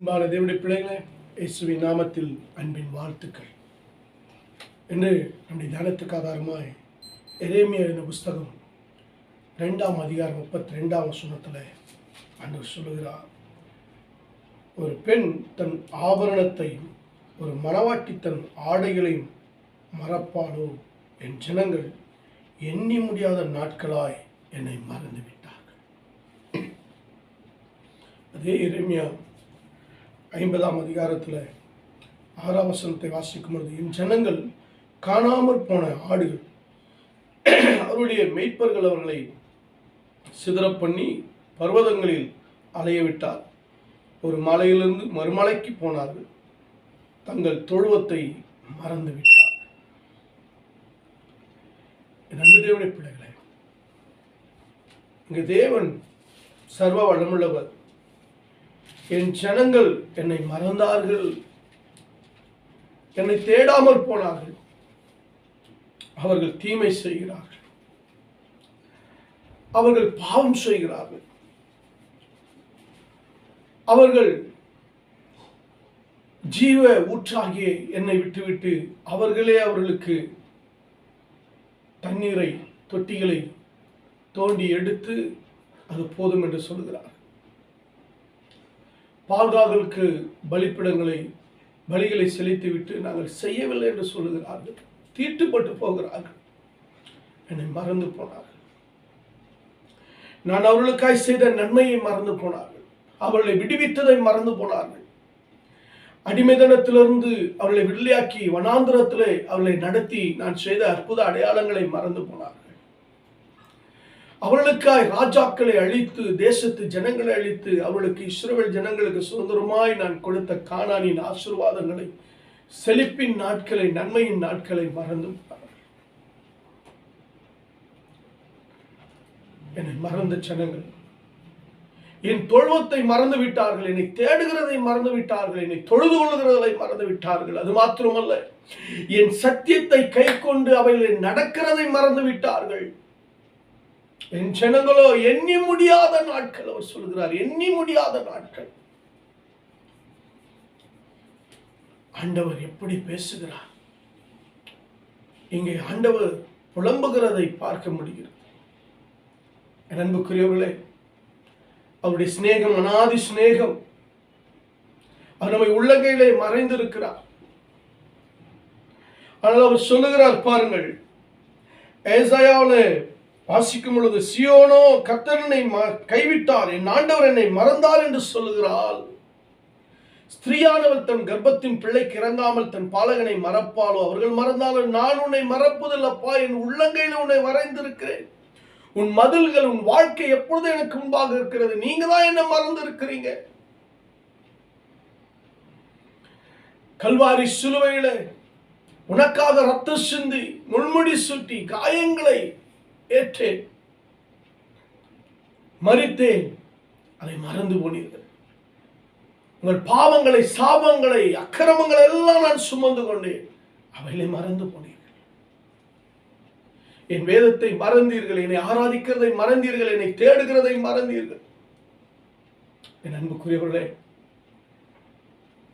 அன்பான தேவனுடைய பிள்ளைகளே இயேசுவின் நாமத்தில் அன்பின் வாழ்த்துக்கள். என்று நம்முடைய தியானத்துக்கு ஆதாரமாய் எரேமியா என்ற புஸ்தகம் ரெண்டாம் அதிகாரம் முப்பத்தி ரெண்டாம் வசனத்தில் அன்று சொல்லுகிறார். ஒரு பெண் தன் ஆபரணத்தையும் ஒரு மணவாட்டி தன் ஆடைகளையும் மறப்பாளோ என் ஜனங்கள் எண்ணி முடியாத நாட்களாய் என்னை மறந்து விட்டார்கள் அதே எரேமியா ஐம்பதாம் அதிகாரத்தில் ஆறாம் வசனத்தை வாசிக்கும் பொழுது என் ஜனங்கள் காணாமல் போன ஆடுகள் அவருடைய மெய்ப்பர்கள் அவர்களை சிதறப் பண்ணி பர்வதங்களில் அலைய விட்டார் ஒரு மலையிலிருந்து மறுமலைக்கு போனார்கள். தங்கள் தொழுவத்தை மறந்து விட்டார். என் அன்பு பிள்ளைகளே இங்கு தேவன் சர்வ வளமுள்ளவர் என் ஜனங்கள் என்னை மறந்தார்கள். என்னை தேடாமல் போனார்கள். அவர்கள் தீமை செய்கிறார்கள். அவர்கள் பாவம் செய்கிறார்கள். அவர்கள் ஜீவ ஊற்றாகிய என்னை விட்டுவிட்டு அவர்களே அவர்களுக்கு தண்ணீரை தொட்டிகளை தோண்டி எடுத்து அது போதும் என்று சொல்கிறார் பால்காகளுக்கு பலிப்பிடங்களை பலிகளை செலுத்திவிட்டு நாங்கள் செய்யவில்லை என்று சொல்லுகிறார்கள். தீட்டுப்பட்டு போகிறார்கள். என்னை மறந்து போனார்கள். நான் அவர்களுக்காய் செய்த நன்மையை மறந்து போனார்கள். அவர்களை விடுவித்ததை மறந்து போனார்கள். அடிமைதனத்திலிருந்து அவர்களை விடுதலையாக்கி வனாந்திரத்திலே அவர்களை நடத்தி நான் செய்த அற்புத அடையாளங்களை மறந்து போனார்கள். அவர்களுக்காய் ராஜாக்களை அழித்து தேசத்து ஜனங்களை அழித்து அவர்களுக்கு இஸ்ரோவேல் ஜனங்களுக்கு சுதந்திரமாய் நான் கொடுத்த காணானின் ஆசீர்வாதங்களை செழிப்பின் நாட்களை நன்மையின் நாட்களை மறந்து விட்டார்கள். என்னை மறந்த ஜனங்கள். என் தொழுவத்தை மறந்து விட்டார்கள் என்னை தேடுகிறதை மறந்து விட்டார்கள் என்னை தொழுது கொள்கிறதை மறந்து விட்டார்கள் அது மாத்திரமல்ல என் சத்தியத்தை கை கொண்டு அவைகளை நடக்கிறதை மறந்து விட்டார்கள் என் ஜனங்களோ எண்ணி முடியாத நாட்கள் அவர் சொல்கிறார். எண்ணி முடியாத நாட்கள். ஆண்டவர் எப்படி பேசுகிறார்? இங்கே ஆண்டவர் புலம்புகிறதை பார்க்க முடிகிறது. என் அன்புக்குரியவர்களே அவருடைய சிநேகம் அனாதி சிநேகம் அவர் நம்மை உள்ளங்கையிலே மறைந்திருக்கிறார். ஆனால் அவர் சொல்லுகிறார் பாருங்கள் ஏசாயாவில் வாசிக்கும் பொழுது சியோனோ கர்த்தர் என்னை ம- கைவிட்டார். என் ஆண்டவர் என்னை மறந்தார் என்று சொல்லுகிறாள். ஸ்திரீயானவள் தன் கர்ப்பத்தின் பிள்ளைக்கு இறங்காமல் தன் பாலகனை மறப்பாளோ? அவர்கள் மறந்தாலும் நான் உன்னை மறப்பதில்லப்பா. என் உள்ளங்கையில் உன்னை வரைந்திருக்கிறேன். உன் மதில்கள் உன் வாழ்க்கை எப்பொழுது எனக்கு முன்பாக இருக்கிறது? நீங்க தான் என்ன மறந்து இருக்கிறீங்க கல்வாரி சிலுவையில உனக்காக ரத்த சிந்தி முள்முடி சுட்டி காயங்களை ஏற்றேன். மறித்தேன். அதை மறந்து போனீர்கள். உங்கள் பாவங்களை சாபங்களை அக்கிரமங்களை எல்லாம் நான் சுமந்து கொண்டேன். அவைகளை மறந்து போனீர்கள். என் வேதத்தை மறந்தீர்கள் என்னை ஆராதிக்கிறதை மறந்தீர்கள் என்னை தேடுகிறதை மறந்தீர்கள். என் அன்புக்குரியவர்களே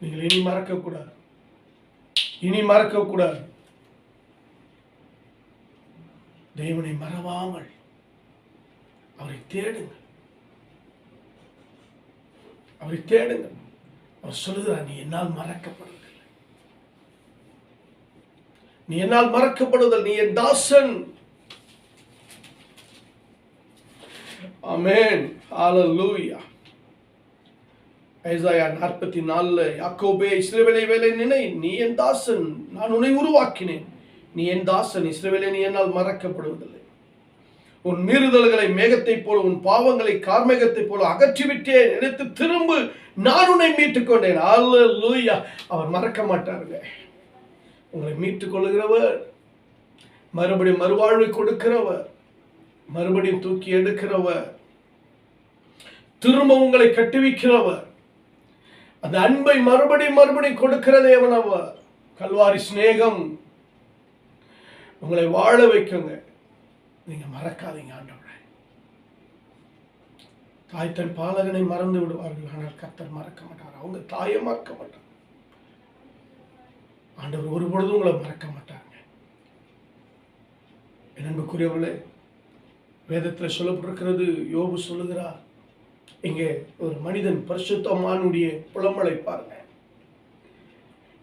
நீங்கள் இனி மறக்கக்கூடாது. இனி மறக்கக்கூடாது. தேவனை மறவாமல் அவரை தேடுங்கள். அவரை தேடுங்கள். அவர் சொல்லுகிறார் நீ என்னால் மறக்கப்படுவதில்லை. நீ என்னால் மறக்கப்படுதல் நீ என் தாசன். ஆமென். ஹalleluya. ஐசாயா நாற்பத்தி நாலுல யாக்கோபே இஸ்ரவேலை வேலை நினை நீ என் தாசன். நான் உன்னை உருவாக்கினேன். நீ என் தாசன் இஸ்ரவேலே நீ என்னால் மறக்கப்படுவதில்லை. உன் மீறுதல்களை மேகத்தைப் போல உன் பாவங்களை கார்மேகத்தைப் போல அகற்றிவிட்டேன். எடுத்து திரும்ப நான் உன்னை மீட்டுக் கொண்டேன். ஹalleluya அவர் மறக்க மாட்டாருங்க. உங்களை மீட்டுக் கொள்ளுகிறவர் மறுபடியும் மறுவாழ்வை கொடுக்கிறவர் மறுபடியும் தூக்கி எடுக்கிறவர் திரும்ப உங்களை கட்டுவிக்கிறவர். அந்த அன்பை மறுபடியும் மறுபடியும் கொடுக்கிற தேவன் அவர். கல்வாரி சிநேகம். உங்களை வாழ வைக்குங்க. நீங்க மறக்காதீங்க ஆண்டவரை. தாய் தன் பாலகனை மறந்து விடுவார்கள் ஆனால் கத்தர் மறக்க மாட்டார். அவங்க தாயை மறக்க மாட்டார் ஆண்டவர் ஒரு பொழுதும் உங்களை மறக்க மாட்டாங்க என் வேதத்தில் சொல்லப்பட்டிருக்கிறது யோபு சொல்லுகிறார் இங்கே ஒரு மனிதன் பரிசுத்தமானுடைய புலம்பலை பாருங்க.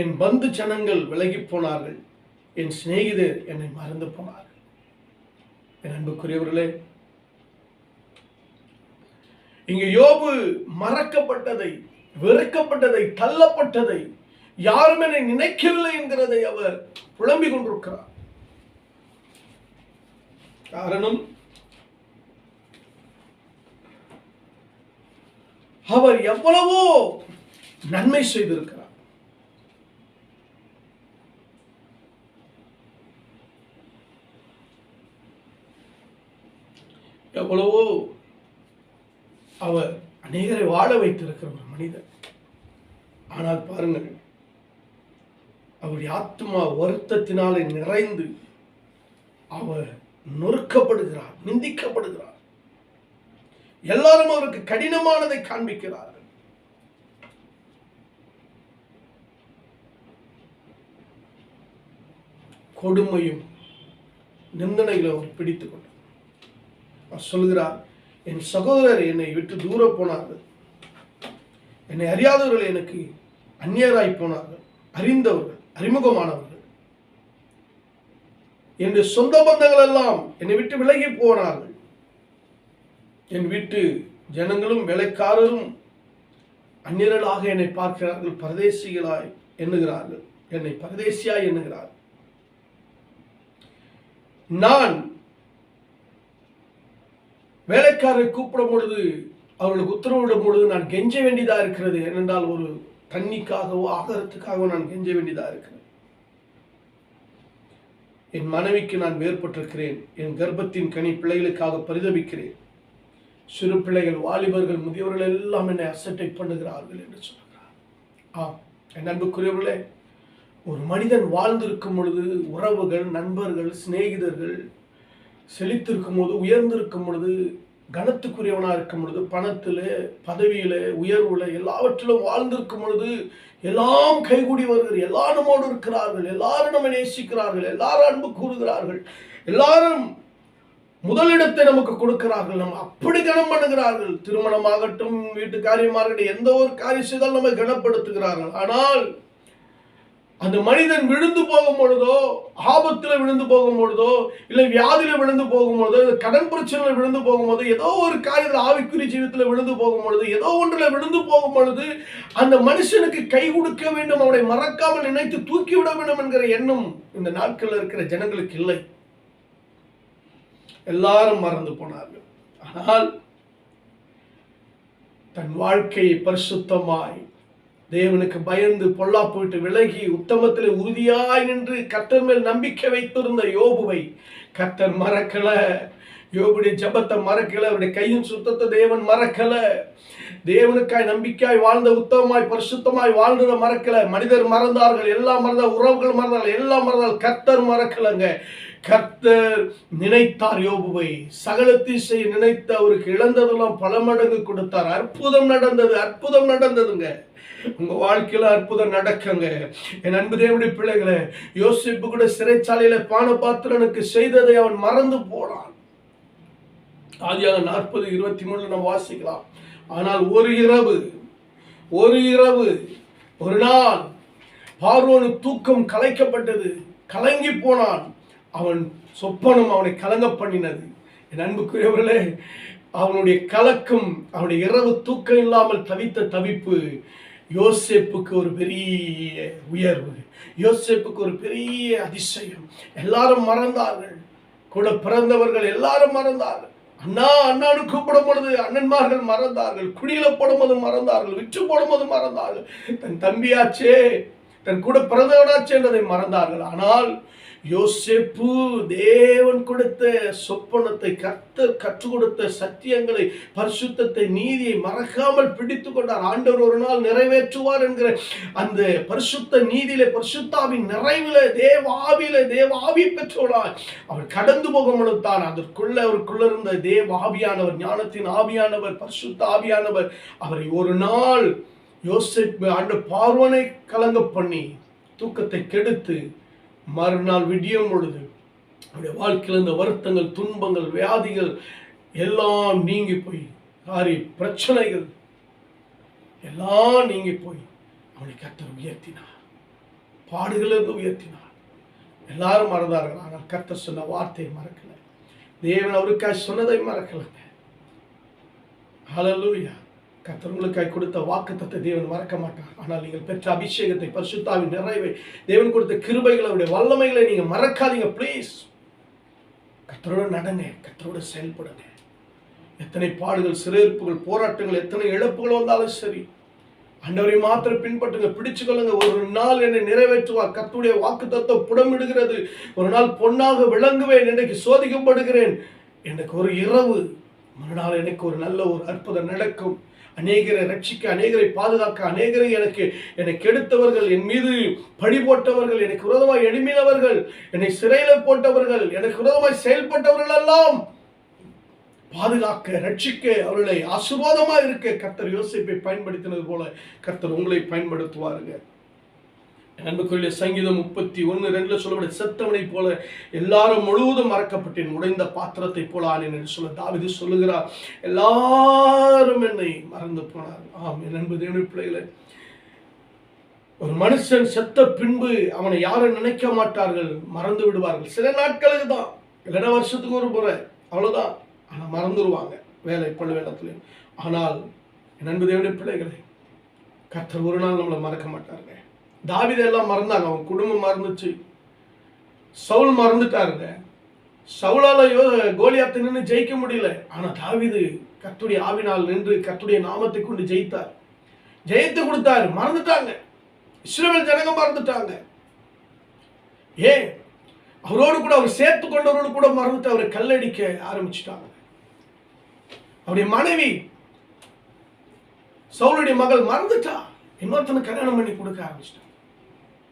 என் பந்து ஜனங்கள் விலகி போனார்கள். என் சிநேகிதர் என்னை மறந்து போனார். என் அன்புக்குரியவர்களே இங்கே யோபு மறக்கப்பட்டதை வெறுக்கப்பட்டதை தள்ளப்பட்டதை யாரும் என்னை நினைக்கவில்லை என்கிறதை அவர் புலம்பிக் கொண்டிருக்கிறார். காரணம் அவர் எவ்வளவோ நன்மை செய்திருக்கிறார். எவ்வளவோ அவர் அநேகரை வாழ வைத்திருக்கிற ஒரு மனிதன் ஆனால் பாருங்கள் அவருடைய ஆத்மா வருத்தத்தினாலே நிறைந்து அவர் நொறுக்கப்படுகிறார் நிந்திக்கப்படுகிறார். எல்லாரும் அவருக்கு கடினமானதை காண்பிக்கிறார்கள். கொடுமையும் நிந்தனைகளை அவர் பிடித்துக் கொண்டார். சொல்கிறார் என் சகோதரர் என்னை விட்டு தூர போனார்கள். என்னை அறியாதவர்கள் எனக்கு அந்நியராய் போனார்கள். அறிந்தவர்கள் அறிமுகமானவர்கள். என் சொந்த பந்தங்கள் எல்லாம் என்னை விட்டு விலகி போனார்கள். என் வீட்டு ஜனங்களும் வேலைக்காரரும் அந்நியர்களாக என்னை பார்க்கிறார்கள். பரதேசிகளாய் எண்ணுகிறார்கள். என்னை பரதேசியாய் எண்ணுகிறார்கள். நான் வேலைக்காரரை கூப்பிடும் பொழுது அவர்களுக்கு உத்தரவிடும் பொழுது நான் கெஞ்ச வேண்டியதாக இருக்கிறது. ஏனென்றால் ஒரு தண்ணிக்காகவோ ஆகாரத்துக்காகவோ நான் கெஞ்ச வேண்டியதாக இருக்கிறேன் என் மனைவிக்கு நான் வேறுபட்டிருக்கிறேன் என் கர்ப்பத்தின் கனி பிள்ளைகளுக்காக பரிதபிக்கிறேன். சிறு பிள்ளைகள் வாலிபர்கள் முதியவர்கள் எல்லாம் என்னை அசட்டை பண்ணுகிறார்கள் என்று சொல்கிறார். ஆம் என் அன்புக்குரியவர்களே ஒரு மனிதன் வாழ்ந்திருக்கும் பொழுது உறவுகள் நண்பர்கள் சிநேகிதர்கள் செழித்திருக்கும் போது உயர்ந்திருக்கும் பொழுது கனத்துக்குரியவனாக இருக்கும் பொழுது பணத்தில் பதவியில் உயர்வில் எல்லாவற்றிலும் வாழ்ந்திருக்கும் பொழுது எல்லாம் கைகூடி வருகிற எல்லா நம்மோடு இருக்கிறார்கள். எல்லாரும் நம்ம நேசிக்கிறார்கள். எல்லாரும் அன்பு கூறுகிறார்கள். எல்லாரும் முதலிடத்தை நமக்கு கொடுக்கிறார்கள். நம்ம அப்படி கனம் பண்ணுகிறார்கள். திருமணமாகட்டும் வீட்டு காரியமாகட்டும் எந்த ஒரு காரியம் செய்தாலும் நம்மை கனப்படுத்துகிறார்கள். ஆனால் அந்த மனிதன் விழுந்து போகும் பொழுதோ ஆபத்தில் விழுந்து போகும் பொழுதோ இல்லை வியாதியில் விழுந்து போகும் பொழுதோ கடன் பிரச்சனையில் விழுந்து போகும்போது ஏதோ ஒரு காரியத்தில் ஆவிக்குறி ஜீவத்தில் விழுந்து போகும் பொழுது ஏதோ ஒன்றில் விழுந்து போகும் பொழுது அந்த மனுஷனுக்கு கை கொடுக்க வேண்டும் அவனை மறக்காமல் நினைத்து தூக்கி விட வேண்டும் என்கிற எண்ணம் இந்த நாட்களில் இருக்கிற ஜனங்களுக்கு இல்லை. எல்லாரும் மறந்து போனார்கள். ஆனால் தன் வாழ்க்கையை பரிசுத்தமாய் தேவனுக்கு பயந்து பொல்லா போயிட்டு விலகி உத்தமத்தில் உறுதியாய் நின்று கர்த்தர் மேல் நம்பிக்கை வைத்திருந்த யோபுவை கர்த்தர் மறக்கல. யோபுடைய ஜபத்தை மறக்கல. அவருடைய கையின் சுத்தத்தை தேவன் மறக்கல. தேவனுக்காய் நம்பிக்கையாய் வாழ்ந்த உத்தமமாய் பரிசுத்தமாய் வாழ்ந்ததை மறக்கல. மனிதர் மறந்தார்கள் எல்லாம் மறந்த உறவுகள் மறந்தார்கள் எல்லாம் மறந்தால் கர்த்தர் மறக்கலங்க. கர்த்தர் நினைத்தார் யோபுவை. சகலத்தை செய்ய நினைத்து அவருக்கு இழந்ததெல்லாம் பல மடங்கு கொடுத்தார். அற்புதம் நடந்தது அற்புதம் நடந்ததுங்க. உங்க வாழ்க்கையில அற்புதம் நடக்குங்க. என் அன்பு தேவனுடைய பிள்ளைகளை யோசிப்பு கூட சிறைச்சாலையில பானபாத்திரனுக்கு செய்ததை அவன் மறந்து போனான். ஆதியாக நாற்பது இருபத்தி மூணுல நம்ம வாசிக்கலாம். ஆனால் ஒரு இரவு ஒரு இரவு ஒரு நாள் பார்வோனு தூக்கம் கலைக்கப்பட்டது கலங்கி போனான். அவன் சொப்பனம் அவனை கலங்க பண்ணினது. என் அன்புக்குரியவர்களே அவனுடைய கலக்கம் அவனுடைய இரவு தூக்கம் இல்லாமல் தவித்த தவிப்பு யோசேப்புக்கு ஒரு பெரிய உயர்வு. யோசேப்புக்கு ஒரு பெரிய அதிசயம். எல்லாரும் மறந்தார்கள். கூட பிறந்தவர்கள் எல்லாரும் மறந்தார்கள். அண்ணா அண்ணான்னு கூப்பிடும் பொழுது அண்ணன்மார்கள் மறந்தார்கள். குடியில போடும்போது மறந்தார்கள். விற்று போடும்போது மறந்தார்கள். தன் தம்பியாச்சே தன் கூட பிறந்தவனாச்சே என்றதை மறந்தார்கள். ஆனால் யோசேப்பு தேவன் கொடுத்த சொப்பனத்தை கத்த கற்றுக் கொடுத்த சத்தியங்களை பரிசுத்தத்தை நீதியை மறக்காமல் பிடித்து கொண்டார் ஆண்டவர் ஒரு நாள் நிறைவேற்றுவார் என்கிற அந்த பரிசுத்த நீதியில பரிசுத்தாவின் நிறைவில தேவாவில தேவாவி தேவ அவர் கடந்து போக முழுத்தான் அதற்குள்ள அவருக்குள்ள இருந்த தேவ ஆவியானவர் ஞானத்தின் ஆவியானவர் பரிசுத்த ஆவியானவர் அவரை ஒரு நாள் யோசிப்பு ஆண்டு பார்வனை கலங்க பண்ணி தூக்கத்தை கெடுத்து மறுநாள் விடியும் பொழுது அவருடைய வாழ்க்கையில் இந்த வருத்தங்கள் துன்பங்கள் வியாதிகள் எல்லாம் நீங்கி போய் காரி பிரச்சனைகள் எல்லாம் நீங்கி போய் அவனை கத்தர் உயர்த்தினார். பாடுகளிலிருந்து உயர்த்தினார். எல்லாரும் மறந்தார்கள். ஆனால் கத்த சொன்ன வார்த்தையை மறக்கல. தேவன் அவருக்காக சொன்னதை மறக்கலங்க ஹலலூயா கர்த்தர் உங்களுக்காய் கொடுத்த வாக்குத்தத்தை தேவன் மறக்க மாட்டார். ஆனால் நீங்கள் பெற்ற அபிஷேகத்தை பரிசுத்தாவின் நிறைவை தேவன் கொடுத்த கிருபைகளை அவருடைய வல்லமைகளை நீங்கள் மறக்காதீங்க ப்ளீஸ் கத்தரோடு நடங்க கத்தரோடு செயல்படுங்க. எத்தனை பாடுகள் சிறையிருப்புகள் போராட்டங்கள் எத்தனை இழப்புகள் வந்தாலும் சரி அண்டவரை மாத்திரம் பின்பற்றுங்க பிடிச்சுக்கொள்ளுங்க. ஒரு நாள் என்னை நிறைவேற்றுவார். கத்துடைய வாக்கு தத்துவம் புடமிடுகிறது. ஒரு நாள் பொன்னாக விளங்குவேன் இன்னைக்கு சோதிக்கப்படுகிறேன். எனக்கு ஒரு இரவு மறுநாள் எனக்கு ஒரு நல்ல ஒரு அற்புதம் நடக்கும். அநேகரை ரட்சிக்க அநேகரை பாதுகாக்க அநேகரை எனக்கு என்னை கெடுத்தவர்கள் என் மீது பழி போட்டவர்கள் எனக்கு விரோதமாய் எழுமினவர்கள் என்னை சிறையில போட்டவர்கள் எனக்கு விரோதமாய் செயல்பட்டவர்கள் எல்லாம் பாதுகாக்க ரட்சிக்க அவர்களை ஆசுவாதமா இருக்க கர்த்தர் யோசிப்பை பயன்படுத்தினது போல கர்த்தர் உங்களை பயன்படுத்துவாருங்க. அன்புக்குரிய சங்கீதம் முப்பத்தி ஒன்று ரெண்டுல சொல்லப்பட்ட செத்தவனை போல எல்லாரும் முழுவதும் மறக்கப்பட்டேன் உடைந்த பாத்திரத்தை போல ஆனேன் என்று சொல்ல தாவிது சொல்லுகிறார். எல்லாரும் என்னை மறந்து போனார். ஆம் என் அன்பு தேவனுடைய பிள்ளைகளை ஒரு மனுஷன் செத்த பின்பு அவனை யாரும் நினைக்க மாட்டார்கள் மறந்து விடுவார்கள். சில நாட்களுக்கு தான் இல்லைன்னா வருஷத்துக்கு ஒரு முறை அவ்வளவுதான். ஆனால் மறந்துடுவாங்க வேலை பல வேலத்துலையும் ஆனால் என் அன்பு தேவனுடைய பிள்ளைகளை கர்த்தர் ஒரு நாள் நம்மளை மறக்க மாட்டார்கள் தாவீதை எல்லாம் மறந்தாங்க. அவன் குடும்பம் மறந்துச்சு. சவுல் மறந்துட்டாருங்க. சவுலால யோ கோலியாத்தை நின்று ஜெயிக்க முடியல. ஆனா தாவிது கத்துடைய ஆவினால் நின்று கத்துடைய நாமத்தை கொண்டு ஜெயித்தார். ஜெயித்து கொடுத்தாரு. மறந்துட்டாங்க. இஸ்ரேல் ஜனங்க மறந்துட்டாங்க. ஏன்? அவரோடு கூட அவர் சேர்த்து கொண்டவரோடு கூட மறந்துட்டு அவரை கல்லடிக்க ஆரம்பிச்சுட்டாங்க. அவருடைய மனைவி சவுளுடைய மகள் மறந்துட்டா. இன்னொருத்தனை கல்யாணம் பண்ணி கொடுக்க ஆரம்பிச்சிட்டாங்க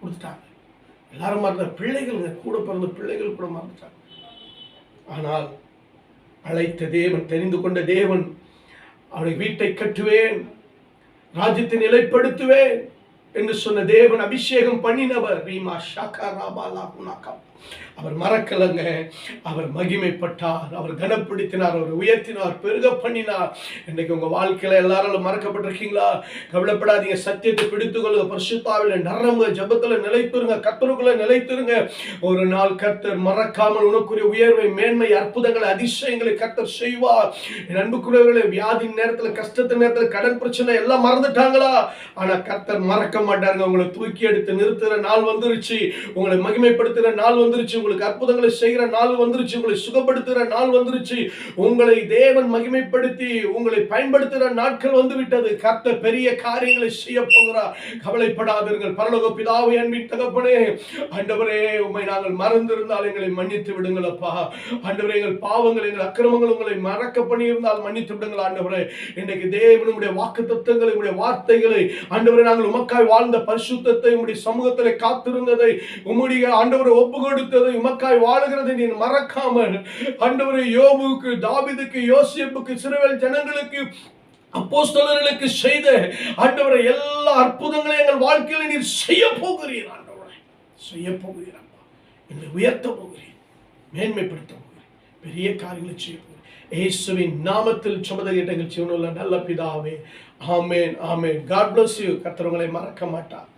கொடுத்துட்டாங்க. எல்லாரும் மறந்த பிள்ளைகள் கூட பிறந்த பிள்ளைகள் கூட மறந்துட்டாங்க. ஆனால் அழைத்த தேவன் தெரிந்து கொண்ட தேவன் அவனை வீட்டை கட்டுவேன் ராஜ்யத்தை நிலைப்படுத்துவேன் என்று சொன்ன தேவன் அபிஷேகம் பண்ணினவர். ரீமா ஷாக்கா ராபாலா குணாக்கா அவர் மறக்கலங்க. அவர் மகிமைப்பட்டார். அவர் கனப்படுத்தினார். அவர் உயர்த்தினார். பெருக பண்ணினார். இன்னைக்கு உங்க வாழ்க்கையில எல்லாரும் மறக்கப்பட்டிருக்கீங்களா? கவலைப்படாதீங்க. சத்தியத்தை பிடித்துக்கொள்ளுங்க. பரிசுத்தாவில் பரிசுத்தாவில நரம்பு ஜபத்துல நிலைத்திருங்க. கத்தருக்குள்ள நிலைத்திருங்க. ஒரு நாள் கர்த்தர் மறக்காமல் உனக்குரிய உயர்வை மேன்மை அற்புதங்களை அதிசயங்களை கர்த்தர் செய்வார். என் வியாதி நேரத்துல கஷ்டத்து நேரத்துல கடன் பிரச்சனை எல்லாம் மறந்துட்டாங்களா? ஆனா கர்த்தர் மறக்க மாட்டாருங்க. உங்களை தூக்கி எடுத்து நிறுத்துற நாள் வந்துருச்சு. உங்களை மகிமைப்படுத்துற நாள் வந்துருச்சு உங்களுக்கு அற்புதங்களை செய்கிற நாள் வந்துருச்சு உங்களை சுகப்படுத்துகிற நாள் வந்துருச்சு. உங்களை தேவன் மகிமைப்படுத்தி உங்களை பயன்படுத்துகிற நாட்கள் வந்துவிட்டது. கர்த்த பெரிய காரியங்களை செய்ய போகிறார். கவலைப்படாதீர்கள். பரலோக பிதாவை அன்பின் தகப்பனே ஆண்டவரே உண்மை நாங்கள் மறந்திருந்தால் எங்களை மன்னித்து விடுங்கள் அப்பா. ஆண்டவரே எங்கள் பாவங்கள் எங்கள் அக்கிரமங்கள் உங்களை மறக்க பண்ணியிருந்தால் மன்னித்து விடுங்கள் ஆண்டவரே. இன்றைக்கு தேவனுடைய வாக்கு தத்துவங்களை உடைய வார்த்தைகளை ஆண்டவரே நாங்கள் உமக்காய் வாழ்ந்த பரிசுத்தத்தை உடைய சமூகத்தில் காத்திருந்ததை உம்முடைய ஆண்டவரை ஒப்புக்கொண்டு கொடுத்ததை உமக்காய் வாழுகிறதை நீ மறக்காமல். அண்டவரை யோபுக்கு தாவிதுக்கு யோசிப்புக்கு சிறுவேல் ஜனங்களுக்கு அப்போஸ்தலர்களுக்கு செய்த ஆண்டவரை எல்லா அற்புதங்களையும் எங்கள் வாழ்க்கையில் நீர் செய்ய போகிறீர் ஆண்டவரை செய்ய போகிறீர் அப்பா. என்னை உயர்த்த போகிறேன் மேன்மைப்படுத்த போகிறேன் பெரிய காரியங்களை செய்ய போகிறேன் ஏசுவின் நாமத்தில் சுமத எங்கள் ஜீவனுள்ள நல்ல பிதாவே. ஆமேன் ஆமேன். காட் பிளஸ் யூ கர்த்தர் மறக்க மாட்டார்.